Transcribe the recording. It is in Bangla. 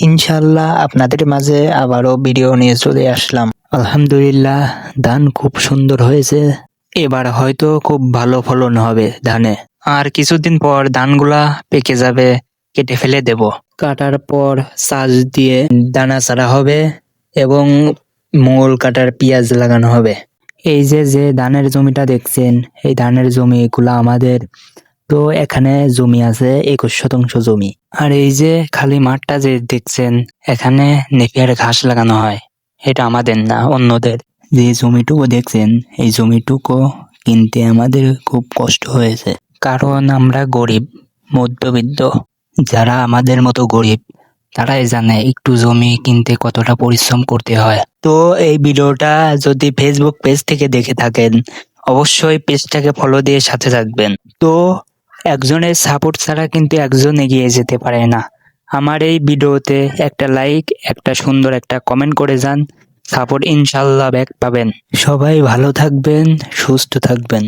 ইনশাল্লাহ আপনাদের মাঝে আবারও ভিডিও নিয়ে চলে আসলাম। আলহামদুলিল্লাহ, ধান খুব সুন্দর হয়েছে। এবার হয়তো খুব ভালো ফলন হবে ধানে। আর কিছুদিন পর ধানগুলা পেকে যাবে, কেটে ফেলে দেব। কাটার পর সাজ দিয়ে দানা ছাড়া হবে এবং মূল কাটার পেঁয়াজ লাগানো হবে। এই যে যে ধানের জমিটা দেখছেন, এই ধানের জমিগুলা আমাদের তো এখানে জমি আছে, একুশ শতাংশ জমি। আর এই যে খালি মাঠটা যে দেখছেন, এখানে নেপিয়ার ঘাস লাগানো হয়। এটা আমাদের না, অন্যদের। যে জমিটুকু দেখছেন, এই জমিটুকু কিনতে আমাদের খুব কষ্ট হয়েছে। কারণ আমরা গরিব, মধ্যবিত্ত। যারা আমাদের মতো গরিব, তারাই জানে একটু জমি কিনতে কতটা পরিশ্রম করতে হয়। তো এই ভিডিওটা যদি ফেসবুক পেজ থেকে দেখে থাকেন, অবশ্যই পেজটাকে ফলো দিয়ে সাথে থাকবেন। তো একজনের সাপোর্ট ছাড়া কিন্তু একজন এগিয়ে যেতে পারে না। আমার এই ভিডিওতে একটা লাইক একটা সুন্দর একটা কমেন্ট করে যান। সাপোর্ট ইনশাল্লাহ ব্যাক পাবেন। সবাই ভালো থাকবেন, সুস্থ থাকবেন।